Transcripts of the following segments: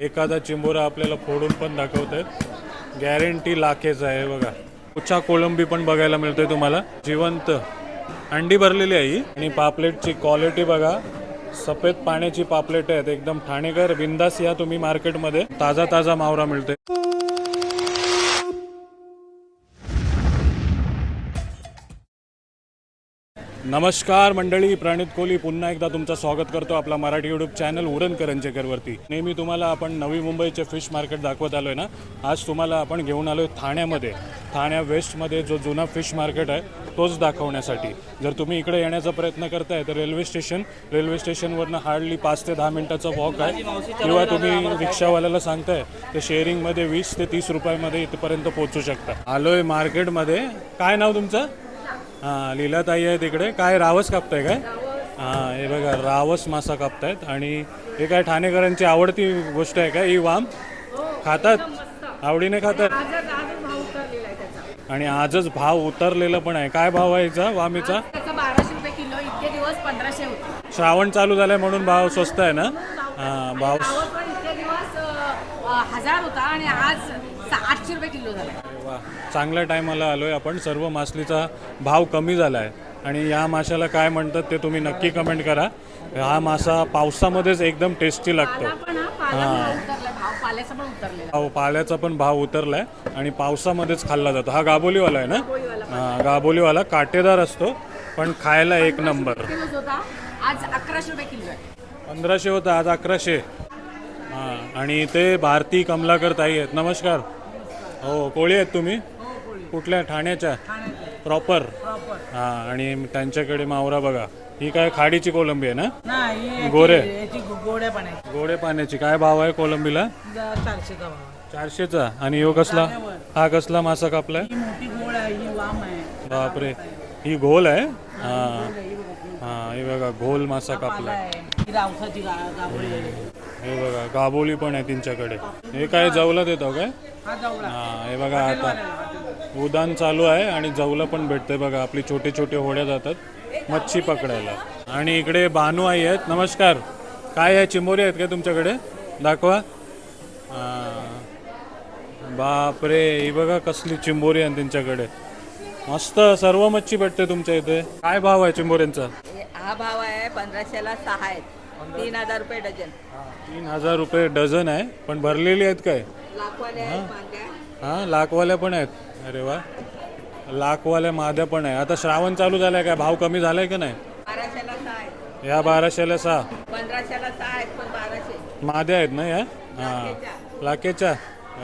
एखादा चिंबोरा आपल्याला फोडून पण दाखवत आहेत गॅरंटी लाखेच आहे बघा. उच्चा कोळंबी पण बघायला मिळतोय तुम्हाला. जिवंत. अंडी भरलेली आहे आणि पापलेटची क्वालिटी बघा. सफेद पाण्याची पापलेट आहेत. एकदम ठाणेकर बिंदास या तुम्ही मार्केटमध्ये ताजा ताजा मावरा मिळतोय. नमस्कार मंडळी प्रणित कोहली पुन्हा एकदा तुमचं स्वागत करतो आपला मराठी यूट्यूब चॅनल उरण करंजेकरवरती. नेहमी तुम्हाला आपण नवी मुंबईचे फिश मार्केट दाखवत आलोय ना आज तुम्हाला आपण घेऊन आलोय ठाण्यामध्ये. ठाण्या वेस्टमध्ये जो जुना फिश मार्केट आहे तोच दाखवण्यासाठी. जर तुम्ही इकडे येण्याचा प्रयत्न करताय तर रेल्वे स्टेशन रेल्वे स्टेशनवरनं हार्डली पाच ते दहा मिनिटाचा वॉक आहे. किंवा तुम्ही रिक्षावाल्याला सांगताय तर शेअरिंगमध्ये वीस ते तीस रुपयामध्ये इथपर्यंत पोहोचू शकता. आलोय मार्केटमध्ये काय नाव तुमचं? हां लीलाताई आहे तिकडे काय रावस कापताय काय? हां हे बघा रावस मासा कापतायत. आणि हे काय ठाणेकरांची आवडती गोष्ट आहे का? ही वाम? खातात? आवडीने खातात? आणि आजच भाव उतरलेला पण आहे. काय भाव आहे याचा? वामीचा? श्रावण चालू झालाय म्हणून भाव स्वस्त आहे ना? हां भाव गावात पण इतके दिवस अ, अ, हजार होता आणि आज आठशे रुपये किलो झाला. वा. चांगल्या टायमाला आलोय आपण. सर्व मासलीचा भाव कमी झाला आहे आणि या माशाला काय म्हणतात ते तुम्ही नक्की कमेंट करा. हा मासा पावसामध्येच एकदम टेस्टी लागतो. हा उतरला भाव पाल्याचा पण भाव भाव उतरलाय. आणि पावसामध्येच खाल्ला जातो. हा गाबोलीवाला आहे ना? हा गाबोलीवाला काटेदार असतो पण खायला एक नंबर. आज अकराशे रुपये किलो आहे. पंधराशे होता आज अकराशे. हां आणि ते भारती कमलाकर ताई आहेत. नमस्कार. हो कोळी आहेत तुम्ही? कुठल्या? ठाण्याच्या? प्रॉपर हां आणि त्यांच्याकडे मावरा बघा. ही काय खाडीची कोलंबी आहे ना? गोरे. गोड्या गोडे पाण्याची. काय भाव आहे कोलंबीला? चारशेचा आणि यो कसला? हा कसला मासा कापलाय? मोठी आहे ही वाम आहे. बापरे. ही घोल आहे? हां. हां हे बघा घोल मासा पाला कापलाय. आहे. ही रावसाची गा गाभोळी आहे. हे बघा गाबोली पण आहे त्यांच्याकडे हे काय जवला देतो काय? हा जवळा हा हे बघा आता. उदान चालू आहे आणि जवलं पण भेटतंय बघा. आपली छोटे छोटे होड्या जातात मच्छी पकडायला. आणि इकडे बानू आई आहेत. नमस्कार. काय आहे? चिंबोरी आहेत काय तुमच्याकडे? दाखवा. हा. बापरे ही बघा कसली चिंबोरी आहे त्यांच्याकडे. मस्त सर्व मच्छी भेटते तुमच्या इथे. काय भाव आहे चिंबोऱ्यांचा? हा भाव आहे पंधराशेला सहा आहेत. तीन हजार रुपये डझन. तीन हजार रुपये डझन आहे पण भरलेली आहेत काय? हां. लाखवाल्या पण आहेत. अरे वा. लाखवाल्या माद्या पण आहे. आता श्रावण चालू झालाय काय? भाव कमी झालाय का नाही? या बाराशेला सहा. माद्या आहेत ना या? हां. लाखेच्या.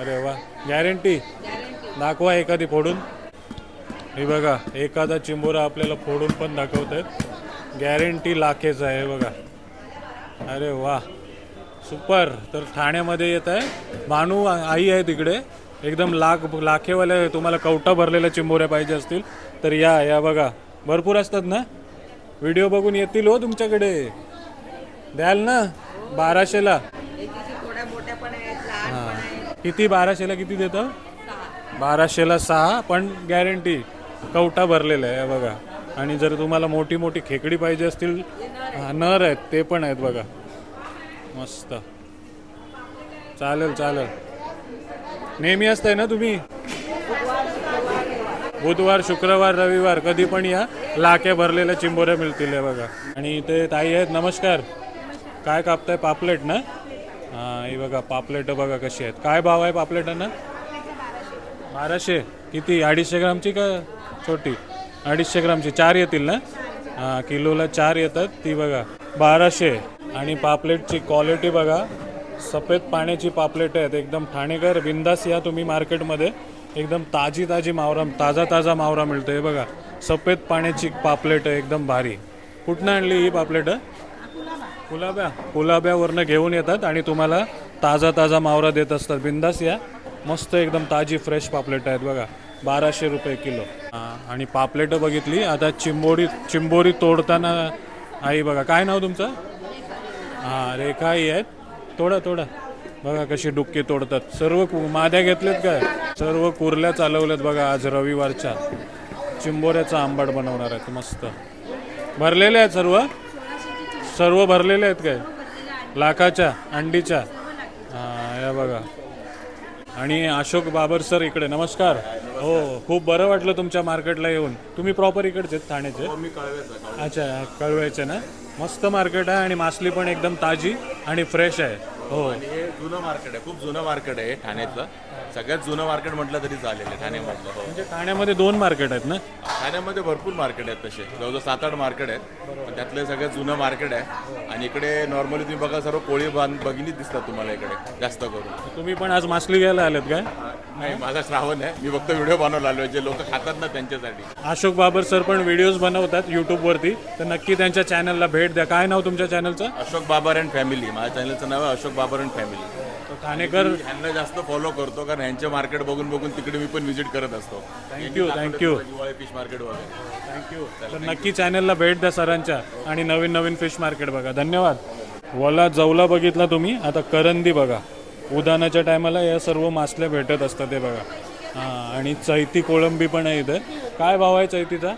अरे वा. गॅरंटी? गॅरंटी. दाखवा एखादी फोडून. हे बघा एखादा चिंबोरा आपल्याला फोडून पण दाखवत आहेत गॅरंटी लाखेचा आहे बघा. अरे वा. सुपर. तर ठाण्यामध्ये येत आहे. भानू आई आहे तिकडे. एकदम लाख लाखेवाल्या तुम्हाला कवटा भरलेल्या चिंबोऱ्या पाहिजे असतील तर या या बघा. भरपूर असतात ना? व्हिडिओ बघून येतील हो तुमच्याकडे. द्याल ना? बाराशेला. आहेत किती? बाराशेला किती देतं? बाराशेला सहा पण गॅरंटी कवटा भरलेला आहे बघा. आणि जर तुम्हाला मोठी मोठी खेकडी पाहिजे असतील हा, नर आहेत ते पण आहेत बघा. मस्त. चालेल चालेल. नेहमी असताय ना तुम्ही? बुधवार शुक्रवार रविवार कधी पण या. लाके भरलेल्या चिंबोऱ्या मिळतील हे बघा. आणि इथे ताई आहेत नमस्कार. काय कापताय? पापलेट ना? हां ही बघा पापलेट बघा कशी आहेत. काय भाव आहे पापलेटांना? बाराशे. किती? अडीचशे ग्रामची का छोटी? अडीचशे ग्रामची. चार येतील ना? हां किलोला चार येतात. ती बघा बाराशे. आणि पापलेटची क्वालिटी बघा. सफेद पाण्याची पापलेट आहेत. एकदम ठाणेकर बिंदास या तुम्ही मार्केटमध्ये. एकदम ताजी ताजी मावरा ताजा ताजा मावरा मिळतो. हे बघा. सफेद पाण्याची पापलेट आहे एकदम भारी. कुठनं आणली ही पापलेट? कुलाब्या. कुलाब्यावरनं घेऊन येतात आणि तुम्हाला ताजा ताजा मावरा देत असतात. बिंदास या. मस्त एकदम ताजी फ्रेश पापलेट आहेत बघा. बाराशे रुपये किलो. हां आणि पापलेटं बघितली. आता चिंबोरी चिंबोरी तोडताना आई बघा. काय नाव तुमचं? हां रेखा आई आहेत. तोडा तोडा. बघा कशी डुक्की तोडतात. सर्व कु- माद्या घेतलेत काय? सर्व कुर्ल्या चालवल्यात बघा आज रविवारच्या. चिंबोऱ्याचा आंबट बनवणार आहेत मस्त. भरलेले आहेत सर्व? सर्व भरलेले आहेत काय? लाखाच्या अंडीच्या. हां बघा. आणि अशोक बाबर सर इकडे नमस्कार. हो खूप बरं वाटलं तुमच्या मार्केटला येऊन. तुम्ही प्रॉपर इकडचे ठाण्याचे? अच्छा कळवायचे ना? मस्त मार्केट आहे आणि मासली पण एकदम ताजी आणि फ्रेश आहे. हो. आणि हे जुनं मार्केट आहे खूप जुनं मार्केट आहे ठाण्यातलं. सगळ्यात जुनं मार्केट म्हटलं तरी चालेल हे ठाण्यामधलं हो. म्हणजे ठाण्यामध्ये दोन मार्केट आहेत ना? ठाण्यामध्ये भरपूर मार्केट आहेत तसे. जवळजवळ सात आठ मार्केट आहेत. पण त्यातलं सगळ्यात जुनं मार्केट आहे. आणि इकडे नॉर्मली तुम्ही बघा सर्व कोळी बांध बघिनीच दिसतात तुम्हाला इकडे जास्त करून. तुम्ही पण आज मासली घ्यायला आलेत काय? नाही माझा श्रावण आहे. मी फक्त व्हिडिओ बनवला आलो जे लोक खातात ना त्यांच्यासाठी. अशोक बाबर सर पण व्हिडिओज बनवतात यूट्यूबवरती तर नक्की त्यांच्या चॅनलला भेट द्या. काय नाव तुमच्या चॅनलचं अशोक बाबर अँड फॅमिली माझ्या चॅनलचं नाव आहे अशोक बाबर अँड फॅमिली ठाणेकर ह्यांना जास्त फॉलो करतो कारण ह्यांचे मार्केट बघून बघून तिकडे मी पण व्हिजिट करत असतो. Thank you thank you fish market वगैरे. थँक्यू तर नक्की चॅनलला भेट द्या सरांच्या आणि नवीन नवीन फिश मार्केट बघा. धन्यवाद. वला जवला बघितला तुम्ही. आता करंदी बघा. उदानाच्या टायमाला या सर्व मासल्या भेटत असतात ते बघा. हां आणि चैती कोळंबी पण आहे इथे. काय भाव आहे चैतीचा?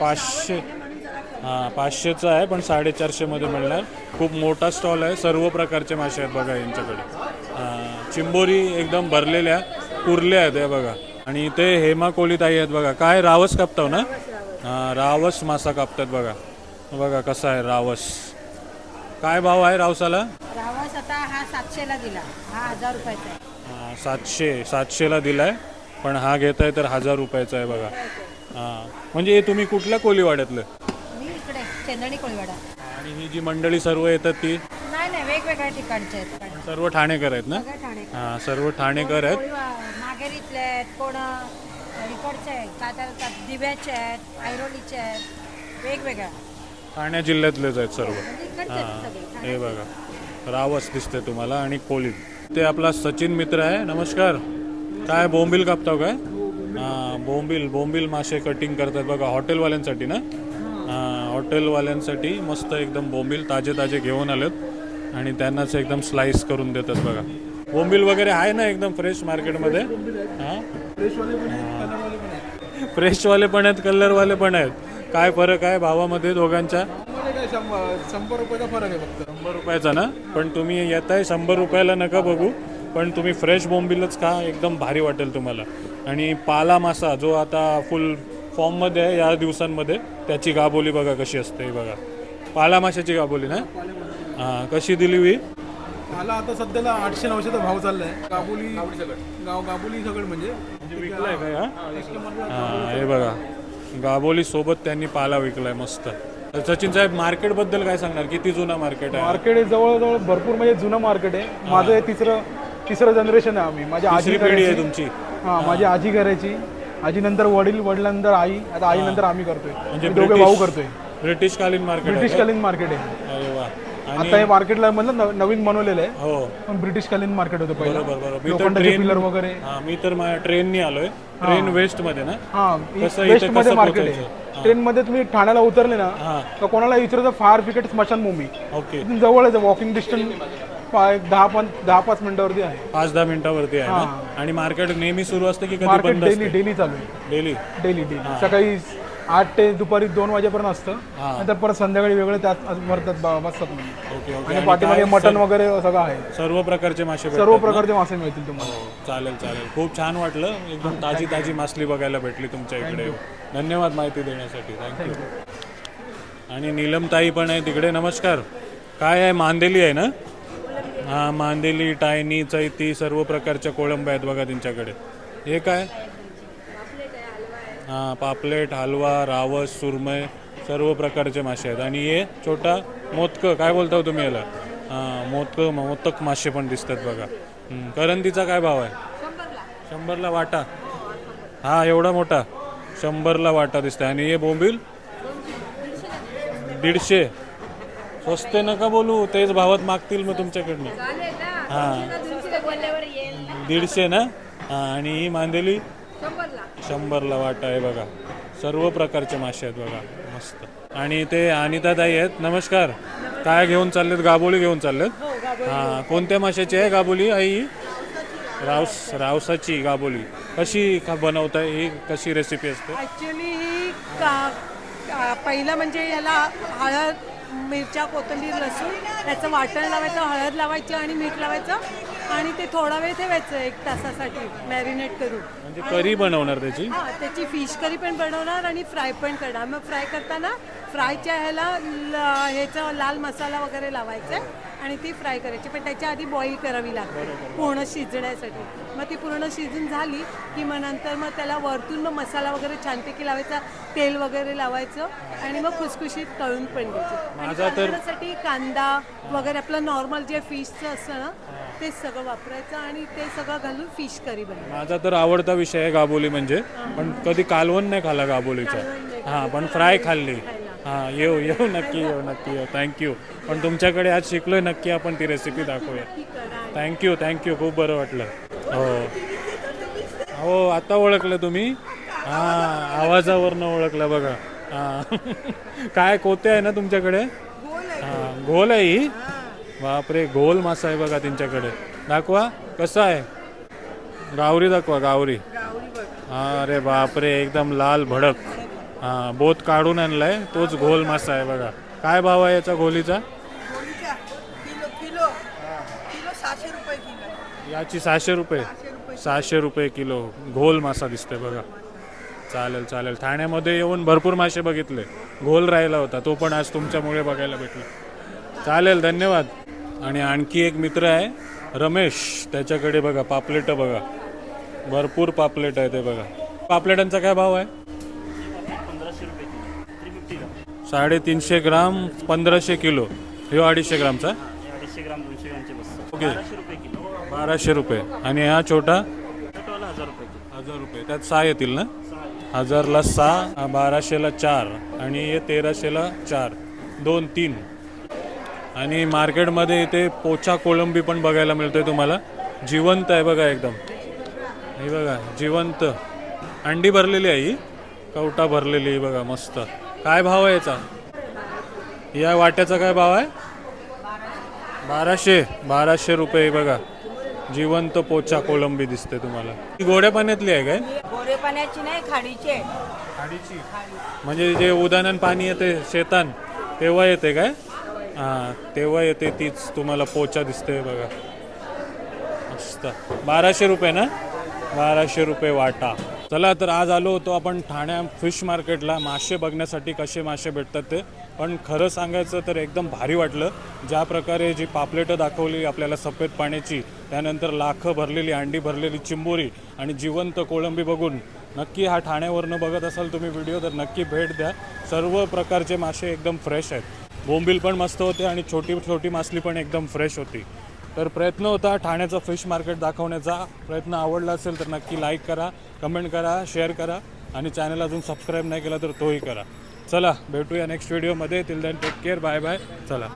पाचशे. हां पाचशेचा आहे पण साडेचारशेमध्ये मिळणार. खूप मोठा स्टॉल आहे. सर्व प्रकारचे मासे आहेत बघा यांच्याकडे. हां चिंबोरी एकदम भरलेल्या कुरल्या आहेत हे बघा. आणि इथे हेमा कोळीताई आहेत बघा. काय रावस कापताव ना? हां रावस मासा कापतात बघा. बघा कसा आहे रावस. काय भाव आहे रावसाला? रावस आता हा सातशेला दिला. हा हजार रुपयाचा आहे. हां, सातशे सातशेला दिलाय. पण हा घेत आहे तर हजार रुपयाचा आहे बघा. हां म्हणजे हे तुम्ही कुठल्या कोलीवाड्यातलं मी इकडे चेंदणी कोळीवाडा. आणि ही जी मंडळी सर्व येतात ती? नाही नाही वेगवेगळ्या ठिकाणचे आहेत. सर्व ठाणेकर आहेत ना? सगळे ठाणे हां सर्व ठाणेकर आहेत. कोळीवा- मागेरीतले आहेत कोण इकडचे आहेत काय त्याला म्हणतात, दिव्याचे आहेत ऐरोलीचे आहेत वेगवेगळ्या. ठाणे जिल्ह्यातलेच आहेत सर्व. हां हे बघा. रावस दिसते तुम्हाला आणि कोळी ते आपला सचिन मित्र आहे. नमस्कार. काय बोंबील कापताव काय? हां बोंबील बोंबील मासे कटिंग करतात बघा हॉटेलवाल्यांसाठी ना? हां हॉटेलवाल्यांसाठी मस्त एकदम बोंबील ताजे ताजे घेऊन आलेत आणि त्यांनाच एकदम स्लाइस करून देतात बघा. बोंबील वगैरे आहे ना एकदम फ्रेश मार्केटमध्ये हां? फ्रेशवाले पण आहेत कलरवाले पण आहेत. काय फरक आहे भावामध्ये दोघांच्या? शंभर रुपयाचा फरक आहे फक्त. शंभर रुपयाचा ना? पण तुम्ही येताय शंभर रुपयाला नका बघू. पण तुम्ही फ्रेश बोंबिलच खा एकदम भारी वाटेल तुम्हाला. आणि पाला मासा जो आता फुल फॉर्ममध्ये आहे या दिवसांमध्ये त्याची गाबोली बघा कशी असते हे बघा. पाला माशाची गाबोली ना? हां कशी दिली वी? मला आता सध्याला आठशे नऊशेचा भाव चाललाय. गाबोली गाव गाबोली सगळं म्हणजे. विकलाय काय हां? हे बघा. गाबोली सोबत त्यांनी पाला विकलाय मस्त. सचिन साहेब मार्केटबद्दल काय सांगणार? किती जुना मार्केट आहे? मार्केट हे जवळजवळ भरपूर म्हणजे जुनं मार्केट आहे. माझं हे तिसरं तिसरं जनरेशन आहे आम्ही. माझी आजी तिसरी पिढी आहे करायची. तुमची. हा माझी आजी करायची. आजी नंतर वडील वडिलांनंतर आई. आता आई नंतर आम्ही करतोय. म्हणजे दोघे ब्रिटिश- भाऊ करतोय. ब्रिटिशकालीन मार्केट आहे ब्रिटिशकालीन मार्केट आहे. आता हे मार्केटला म्हणलं नवीन बनवलेलं आहे. हो. पण ब्रिटिशकालीन मार्केट होतं पहिलं. बरोबर मी तर लोखंडाचे ट्रेन पिलर वगैरे. हा मी तर माझ्या ट्रेननी आलोय. ट्रेन वेस्टमध्ये ना? हा कसं इथं वेस्टमध्ये कसं मार्केट? आहे. ट्रेन मध्ये तुम्ही ठाण्याला उतरले ना हा. तर कोणाला विचारायचं फार फिकट स्मशानभूमी ओके. इथून जवळच वॉकिंग डिस्टन्स दहा पण दहा पाच मिनिटावरती आहे. पाच दहा मिनिटावरती आहे ना? आणि मार्केट नेहमी सुरू असते की कधी मार्केट बंद डेली असते? डेली चालू आहे. डेली डेली डेली सकाळी आठ ते दुपारी दोन वाजेपर्यंत असतं. हा. नंतर परत संध्याकाळी वेगळे त्यात भरतात ब- बसतात ओके ओके. आणि पाठीमागे सर- वगैरे सगळं आहे. सर्व प्रकारचे मासे सर्व ना? प्रकारचे मासे मिळतील तुम्हाला. हो, चालेल चालेल. खूप छान वाटलं. एकदम ताजी ताजी मासली बघायला भेटली तुमच्या इकडे. धन्यवाद माहिती देण्यासाठी. थँक्यू आणि नीलमताई पण आहे तिकडे. नमस्कार. काय आहे? मांदेली आहे ना? हां मांदेली टायनी चैती सर्व प्रकारच्या कोळंब्या आहेत बघा त्यांच्याकडे. हे काय? पापलेट हलवा रावस सुरमय सर्व प्रकारचे मासे आहेत. आणि हे छोटा मोदकं काय बोलता हो तुम्ही याला? हां मोदकं मोदक मासे पण दिसतात बघा. करंदीचा काय भाव आहे? शंभरला. वाटा? हा एवढा मोठा. शंभरला वाटा दिसतंय. आणि हे बोंबील? दीडशे. स्वस्त नका बोलू? तेच भावात मागतील मग तुमच्याकडनं. हां. दीडशे ना? हां आणि ही मांदेली? शंभरला वाटा आहे बघा. सर्व प्रकारचे मासे आहेत बघा. मस्त. आणि ते अनिताताई आहेत. नमस्कार. काय घेऊन चाललेत? गाबोली घेऊन चाललेत? हां कोणत्या माशाची आहे गाबोली आई? रावस रावसाची गाबोली. कशी का बनवताय? ही कशी रेसिपी असते? ॲक्च्युली ही का का- पहिलं म्हणजे याला हळद मिरच्या कोथिंबीर लसूण त्याचं वाटण लावायचं हळद लावायची आणि मीठ लावायचं. आणि ते थोडा वेळ ठेवायचं एक तासासाठी मॅरिनेट करून. म्हणजे करी बनवणार त्याची? हा त्याची फिश करी पण बनवणार आणि फ्राय पण करणार. मग फ्राय करताना फ्रायच्या ह्याला ल- ह्याचा लाल मसाला वगैरे लावायचा आहे आणि ती फ्राय करायची. पण त्याच्या आधी बॉईल करावी लागते पूर्ण शिजण्यासाठी. मग ती पूर्ण शिजून झाली की मग नंतर मग त्याला वरतून मग मसाला वगैरे छानपैकी लावायचा तेल वगैरे लावायचं आणि मग खुसखुशीत तळून पण घ्यायची. आणि माझा तर- तळण्यासाठी कांदा वगैरे आपलं नॉर्मल जे फिशचं असतं ना ते सगळं वापरायचं आणि ते सगळं घालून फिश करी बनवायची. माझा तर आवडता विषय आहे गाबोली म्हणजे. पण कधी कालवण नाही खाला गाबोलीचा. हां पण फ्राय खाल्ली. हां येऊ येऊ नक्की येऊ नक्की येऊ. थँक्यू पण तुमच्याकडे आज शिकलोय नक्की आपण ती रेसिपी दाखवूया. थँक्यू थँक्यू खूप बरं वाटलं. हो. हो आता ओळखलं तुम्ही? हां आवाजावरनं ओळखलं बघा. हां. काय कोते आहे ना तुमच्याकडे? हां घोल आहे ही. बापरे घोल मासा आहे बघा त्यांच्याकडे. दाखवा कसा आहे? गावरी दाखवा गावरी. अरे बापरे एकदम लाल भडक. हा बोत काढून आणलाय तोच घोल मासा आहे बघा. काय भाव आहे याचा घोलीचा किलो याची सहाशे रुपये. सहाशे रुपये किलो. घोल मासा दिसतोय बघा. चालेल चालेल. ठाण्यामध्ये येऊन भरपूर मासे बघितले. घोल राहिला होता तो पण आज तुमच्यामुळे बघायला भेटला. चालेल धन्यवाद. आणि आणखी एक मित्र आहे रमेश. त्याच्याकडे बघा पापलेट बघा. भरपूर पापलेट आहे ते बघा. पापलेटांचा काय भाव आहे? साडेतीनशे ग्राम पंधराशे किलो. ह्यो अडीचशे ग्रामचा? ओके. बाराशे रुपये आणि हा छोटा? हजार रुपये त्यात सहा येतील ना? हजारला सहा बाराशेला चार. आणि हे तेराशेला चार. दोन तीन. आणि मार्केटमध्ये इथे पोचा कोळंबी पण बघायला मिळतोय तुम्हाला. जिवंत आहे बघा एकदम. हे बघा जिवंत. अंडी भरलेली आहे ही. कवटा भरलेली आहे बघा मस्त. काय भाव आहे याचा? या वाट्याचा काय भाव आहे? बाराशे. बाराशे रुपये बघा. जिवंत पोचा कोलंबी दिसते तुम्हाला. ही गोड्या पाण्यातली आहे काय? गोरे पाण्याची नाही खाडीची आहे. खाडीची. म्हणजे जे उदाहरण पाणी येते शेतान तेव्हा येते काय? हां तेव्हा येते तीच तुम्हाला पोचा दिसते बघा. मस्त. बाराशे रुपये ना? बाराशे रुपये वाटा. चला तर आज आलो होतो आपण ठाण्या फिश मार्केटला. मासे बघण्यासाठी कसे मासे भेटतात ते. पण खरं सांगायचं तर एकदम भारी वाटलं. ज्या प्रकारे जी पापलेटं दाखवली आपल्याला सफेद पाण्याची त्यानंतर लाखं भरलेली अंडी भरलेली चिंबोरी आणि जिवंत कोळंबी बघून. नक्की हा ठाण्यावरनं बघत असाल तुम्ही व्हिडिओ तर नक्की भेट द्या. सर्व प्रकारचे मासे एकदम फ्रेश आहेत. बोंबील पण मस्त होते आणि छोटी छोटी मासली पण एकदम फ्रेश होती. तर प्रयत्न होता ठाण्याचं फिश मार्केट दाखवण्याचा. प्रयत्न आवडला असेल तर नक्की लाईक करा कमेंट करा शेअर करा आणि चॅनल अजून सबस्क्राईब नाही केला तर तोही करा. चला भेटूया नेक्स्ट व्हिडिओमध्ये till then take care bye bye चला.